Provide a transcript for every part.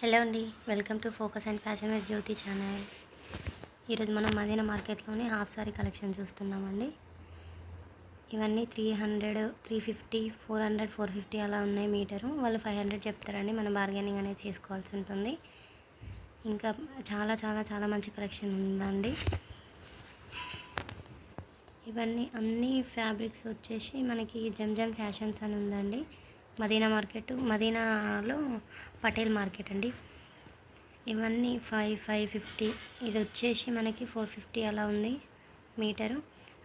Hello అండి welcome to focus and fashion with Jyothi channel. ఈరోజు మనం మదీనా మార్కెట్లోని హాఫ్ సారీ కలెక్షన్ చూస్తున్నామండి. ఇవన్నీ three hundred three fifty four hundred four fifty అలా ఉన్నాయి మీటరు. వాళ్ళు ఫైవ్ హండ్రెడ్ చెప్తారండి మనం బార్గెనింగ్ అనేది చేసుకోవాల్సి ఉంటుంది. ఇంకా చాలా చాలా చాలా మంచి కలెక్షన్ ఉందండి. ఇవన్నీ అన్ని ఫ్యాబ్రిక్స్ వచ్చేసి మనకి జంజం ఫ్యాషన్స్ అని ఉందండి. మదీనా మార్కెట్ మదీనాలో పటేల్ మార్కెట్ అండి. ఇవన్నీ ఫైవ్ ఫైవ్ ఫిఫ్టీ ఇది వచ్చేసి మనకి ఫోర్ ఫిఫ్టీ అలా ఉంది మీటరు.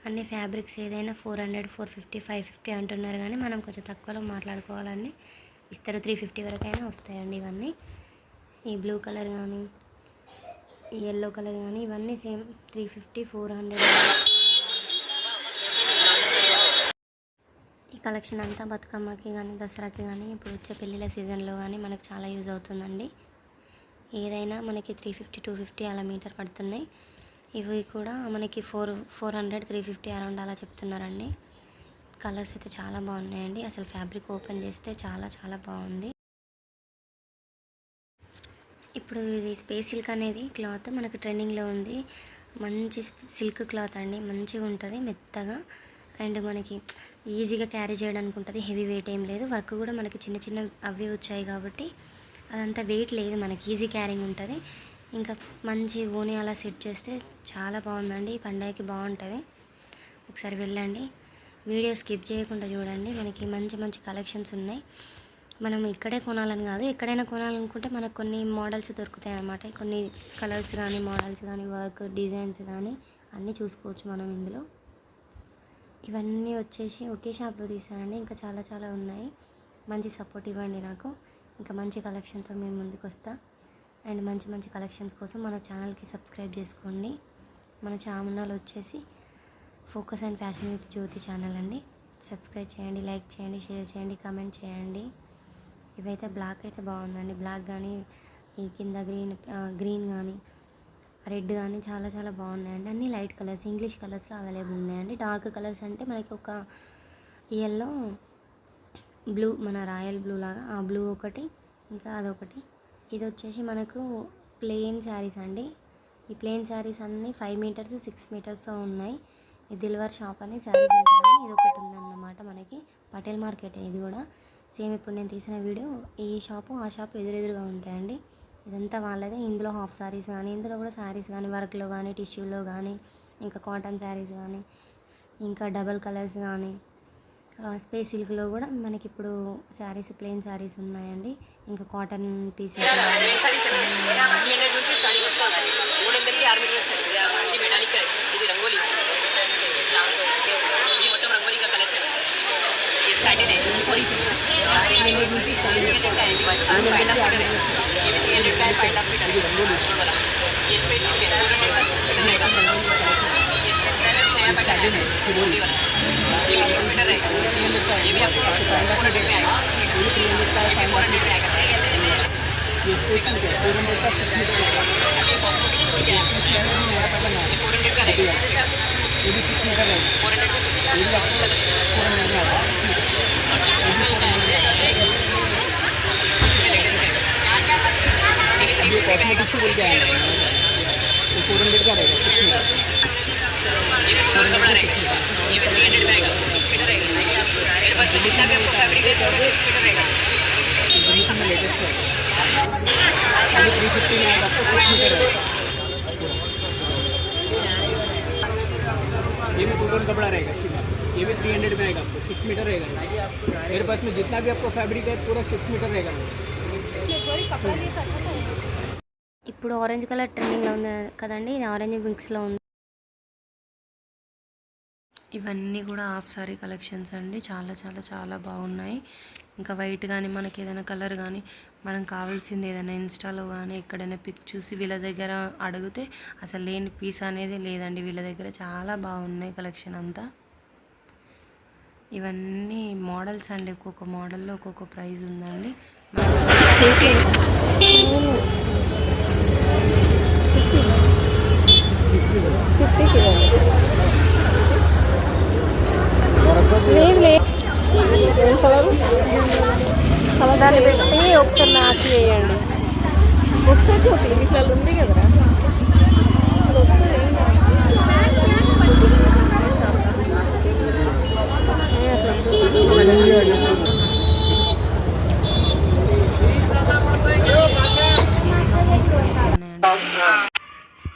అన్ని ఫ్యాబ్రిక్స్ ఏదైనా four hundred four fifty five fifty అంటున్నారు కానీ మనం కొంచెం తక్కువలో మాట్లాడుకోవాలండి. ఇస్తారు త్రీ ఫిఫ్టీ వరకైనా వస్తాయండి ఇవన్నీ. ఈ బ్లూ కలర్ కానీ ఈ ఎల్లో కలర్ కానీ ఇవన్నీ same three fifty four hundred collection అంతా బతుకమ్మకి కానీ దసరాకి కానీ ఇప్పుడు వచ్చే పెళ్ళిళ్ళ సీజన్లో కానీ మనకు చాలా యూజ్ అవుతుందండి. ఏదైనా మనకి త్రీ ఫిఫ్టీ టూ ఫిఫ్టీ అలా మీటర్ పడుతున్నాయి. ఇవి కూడా మనకి four four hundred three fifty around అలా చెప్తున్నారండి. కలర్స్ అయితే చాలా బాగున్నాయండి. అసలు ఫ్యాబ్రిక్ ఓపెన్ చేస్తే చాలా చాలా బాగుంది. ఇప్పుడు ఇది స్పేస్ సిల్క్ అనేది క్లాత్ మనకు ట్రెండింగ్లో ఉంది. మంచి సిల్క్ క్లాత్ అండి. మంచిగా ఉంటుంది మెత్తగా. అండ్ మనకి ఈజీగా క్యారీ చేయడానికి ఉంటుంది హెవీ వెయిట్ ఏం లేదు. వర్క్ కూడా మనకి చిన్న చిన్న అవి వచ్చాయి కాబట్టి అదంతా వెయిట్ లేదు మనకి. ఈజీ క్యారింగ్ ఉంటుంది. ఇంకా మంచి ఓని అలా సెట్ చేస్తే చాలా బాగుందండి. ఈ పండగకి బాగుంటుంది. ఒకసారి వెళ్ళండి. వీడియో స్కిప్ చేయకుండా చూడండి. మనకి మంచి మంచి కలెక్షన్స్ ఉన్నాయి. మనం ఇక్కడే కొనాలని కాదు ఎక్కడైనా కొనాలనుకుంటే మనకు కొన్ని మోడల్స్ దొరుకుతాయి అన్నమాట. కొన్ని కలర్స్ కానీ మోడల్స్ కానీ వర్క్ డిజైన్స్ కానీ అన్నీ చూసుకోవచ్చు మనం ఇందులో. ఇవన్నీ వచ్చేసి ఒకే షాప్లో తీసానండి ఇంకా చాలా చాలా ఉన్నాయి. మంచి సపోర్ట్ ఇవ్వండి నాకు. ఇంకా మంచి కలెక్షన్తో మేము ముందుకు వస్తా. అండ్ మంచి మంచి కలెక్షన్స్ కోసం మన ఛానల్కి సబ్స్క్రైబ్ చేసుకోండి. మన ఛానల్ వచ్చేసి focus and fashion with Jyothi channel అండి. సబ్స్క్రైబ్ చేయండి లైక్ చేయండి షేర్ చేయండి కామెంట్ చేయండి. ఇవైతే బ్లాక్ అయితే బాగుందండి. బ్లాక్ కానీ ఈ కింద గ్రీన్ గ్రీన్ కానీ రెడ్ కానీ చాలా చాలా బాగున్నాయండి. అన్ని లైట్ కలర్స్ ఇంగ్లీష్ కలర్స్లో అవైలబుల్ ఉన్నాయండి. డార్క్ కలర్స్ అంటే మనకి ఒక ఎల్లో బ్లూ మన రాయల్ బ్లూ లాగా. ఆ బ్లూ ఒకటి ఇంకా అదొకటి. ఇది వచ్చేసి మనకు ప్లెయిన్ శారీస్ అండి. ఈ ప్లెయిన్ శారీస్ అన్నీ ఫైవ్ మీటర్స్ సిక్స్ మీటర్స్ ఉన్నాయి. దిల్వర్ షాప్ అని శారీస్ అంటారని ఇది ఒకటి ఉందన్నమాట మనకి. పటేల్ మార్కెట్ ఇది కూడా. సేమ్ ఇప్పుడు నేను తీసిన వీడియో. ఈ షాపు ఆ షాపు ఎదురెదురుగా ఉంటాయండి. ఇదంతా వాళ్ళదే. ఇందులో హాఫ్ శారీస్ కానీ ఇందులో కూడా శారీస్ కానీ వర్క్లో కానీ టిష్యూలో కానీ ఇంకా కాటన్ శారీస్ కానీ ఇంకా డబల్ కలర్స్ కానీ స్పేస్ సిల్క్లో కూడా మనకి ఇప్పుడు శారీస్ ప్లెయిన్ శారీస్ ఉన్నాయండి. ఇంకా కాటన్ పీసెస్ సార్ ये भी सिक्स मीटर रहेगा ये भी आपको फोर हंड्रेड में आएगा सिक्स मीटर ये भी फोर हंड्रेड में आएगा ये स्पेशल है फोर हंड्रेड का सिक्स मीटर रहेगा अभी कॉस्मेटिक स्टोर क्या है ये फोर हंड्रेड का रहेगा सिक्स मीटर ये भी सिक्स मीटर रहेगा फोर हंड्रेड का सिक्स मीटर ये भी आपको फोर हंड्रेड में आएगा ये कॉस्मेटिक स्टोर क्या है ये फोर हंड्रेड का रहेगा सिक्स मीटर ये भी फोर कपड़ा रहेगा ये भी थ्री हंड्रेड में आएगा सिक्स मीटर रहेगा मेरे पास में जितना भी आपको फैब्रिक है पूरा सिक्स मीटर रहेगा दिल्ली में लेटेस्ट है अभी थ्री फिफ्टी में आएगा आपको सिक्स मीटर रहेगा ये भी टूटन कपड़ा रहेगा सीधा ये भी थ्री हंड्रेड में आएगा आपको सिक्स मीटर रहेगा मेरे पास में जितना भी आपको फैब्रिक है पूरा सिक्स मीटर रहेगा ఇప్పుడు ఆరెంజ్ కలర్ ట్రెండింగ్లో ఉంది కదండి ఇది ఆరెంజ్ మిక్స్లో ఉంది ఇవన్నీ కూడా హాఫ్ సారీ కలెక్షన్స్ అండి. చాలా చాలా చాలా బాగున్నాయి. ఇంకా వైట్ కానీ మనకి ఏదైనా కలర్ కానీ మనం కావాల్సింది ఏదైనా ఇన్స్టాలో కానీ ఎక్కడైనా పిక్ చూసి వీళ్ళ దగ్గర అడిగితే అసలు లేని పీస్ అనేది లేదండి. వీళ్ళ దగ్గర చాలా బాగున్నాయి కలెక్షన్ అంతా. ఇవన్నీ మోడల్స్ అండి. ఒక్కొక్క మోడల్లో ఒక్కొక్క ప్రైజ్ ఉందండి. లేదు లేదు. ఏం కలరు? దాన్ని పెట్టి ఒకసారి మ్యాచ్ చేయండి. వస్తుంది ఒకటి ఇట్లా ఉంది కదరా.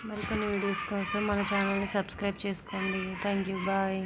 మరికొన్ని వీడియోస్ కోసం మన ఛానల్ని సబ్స్క్రైబ్ చేసుకోండి. Thank you. బాయ్.